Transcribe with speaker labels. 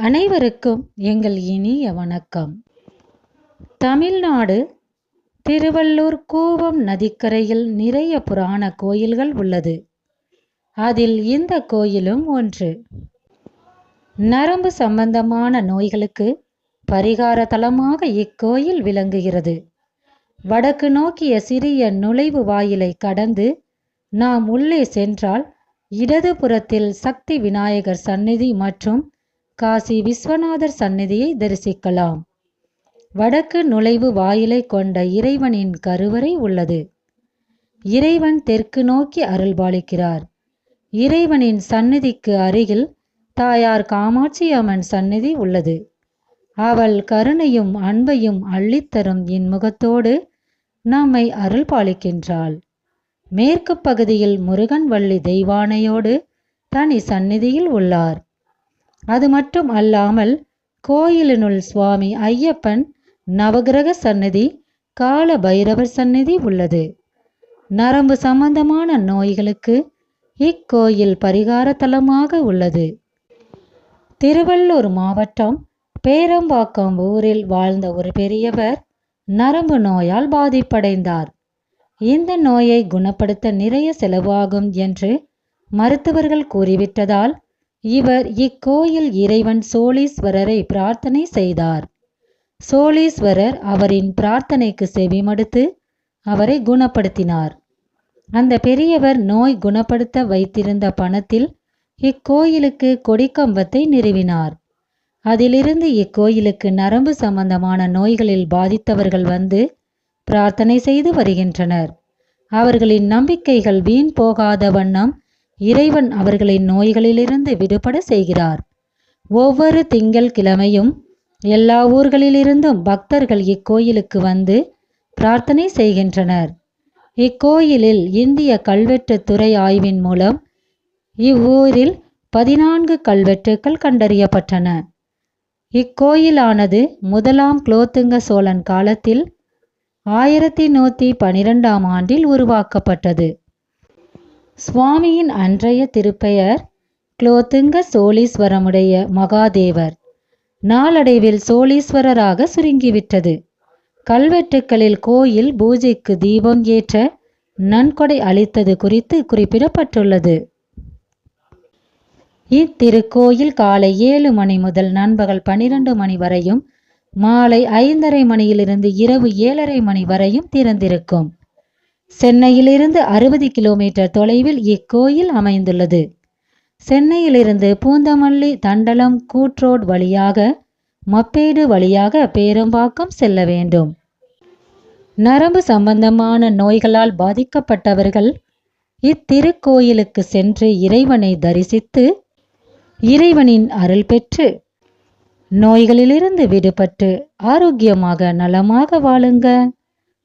Speaker 1: அனைவருக்கும் எங்கள் இனிய வணக்கம். தமிழ்நாடு திருவள்ளூர் கூவம் நதிக்கரையில் நிறைய புராண கோயில்கள் உள்ளது. அதில் இந்த கோயிலும் ஒன்று. நரம்பு சம்பந்தமான நோய்களுக்கு பரிகார தலமாக இக்கோயில் விளங்குகிறது. வடக்கு நோக்கிய சிறிய நுழைவு வாயிலை கடந்து நாம் உள்ளே சென்றால் இடது புறத்தில் சக்தி விநாயகர் சந்நிதி மற்றும் காசி விஸ்வநாதர் சந்நிதியை தரிசிக்கலாம். வடக்கு நுழைவு வாயிலை கொண்ட இறைவனின் கருவறை உள்ளது. இறைவன் தெற்கு நோக்கி அருள்பாலிக்கிறார். இறைவனின் சந்நிதிக்கு அருகில் தாயார் காமாட்சி அம்மன் சந்நிதி உள்ளது. அவள் கருணையும் அன்பையும் அள்ளித்தரும் இன்முகத்தோடு நம்மை அருள்பாலிக்கின்றாள். மேற்கு பகுதியில் முருகன் வள்ளி தெய்வானையோடு தனி சந்நிதியில் உள்ளார். அது மட்டும் அல்லாமல் கோயிலினுள் சுவாமி ஐயப்பன் நவகிரக சன்னதி கால பைரவர் சன்னதி உள்ளது. நரம்பு சம்பந்தமான நோய்களுக்கு இக்கோயில் பரிகார தலமாக உள்ளது. திருவள்ளூர் மாவட்டம் பேரம்பாக்கம் ஊரில் வாழ்ந்த ஒரு பெரியவர் நரம்பு நோயால் பாதிப்படைந்தார். இந்த நோயை குணப்படுத்த நிறைய செலவாகும் என்று மருத்துவர்கள் கூறிவிட்டதால் இவர் இக்கோயில் இறைவன் சோழீஸ்வரரை பிரார்த்தனை செய்தார். சோழீஸ்வரர் அவரின் பிரார்த்தனைக்கு செவிமடுத்து அவரை குணப்படுத்தினார். அந்த பெரியவர் நோய் குணப்படுத்த வைத்திருந்த பணத்தில் இக்கோயிலுக்கு கொடிக்கம்பத்தை நிறுவினார். அதிலிருந்து இக்கோயிலுக்கு நரம்பு சம்பந்தமான நோய்களில் பாதித்தவர்கள் வந்து பிரார்த்தனை செய்து வருகின்றனர். அவர்களின் நம்பிக்கைகள் வீண் போகாத வண்ணம் இறைவன் அவர்களின் நோய்களிலிருந்து விடுபட செய்கிறார். ஒவ்வொரு திங்கள் கிழமையும் எல்லா ஊர்களிலிருந்தும் பக்தர்கள் இக்கோயிலுக்கு வந்து பிரார்த்தனை செய்கின்றனர். இக்கோயிலில் இந்திய கல்வெட்டு துறை ஆய்வின் மூலம் இவ்வூரில் பதினான்கு கல்வெட்டுக்கள் கண்டறியப்பட்டன. இக்கோயிலானது முதலாம் குலோத்துங்க சோழன் காலத்தில் ஆயிரத்தி நூற்றி பனிரெண்டாம் ஆண்டில் உருவாக்கப்பட்டது. சுவாமியின் அன்றைய திருப்பெயர் குலோத்துங்க சோழீஸ்வரமுடைய மகாதேவர். நாளடைவில் சோழீஸ்வரராக சுருங்கிவிட்டது. கல்வெட்டுக்களில் கோயில் பூஜைக்கு தீபம் ஏற்ற நன்கொடை அளித்தது குறித்து குறிப்பிடப்பட்டுள்ளது. இத்திருக்கோயில் காலை ஏழு மணி முதல் நண்பகல் பனிரெண்டு மணி வரையும் மாலை ஐந்தரை மணியிலிருந்து இரவு ஏழரை மணி வரையும் திறந்திருக்கும். சென்னையிலிருந்து அறுபது கிலோமீட்டர் தொலைவில் இக்கோயில் அமைந்துள்ளது. சென்னையிலிருந்து பூந்தமல்லி தண்டலம் கூட்ரோட் வழியாக மப்பேடு வழியாக பேரம்பாக்கம் செல்ல வேண்டும். நரம்பு சம்பந்தமான நோய்களால் பாதிக்கப்பட்டவர்கள் இத்திருக்கோயிலுக்கு சென்று இறைவனை தரிசித்து இறைவனின் அருள் பெற்று நோய்களிலிருந்து விடுபட்டு ஆரோக்கியமாக நலமாக வாழுங்க.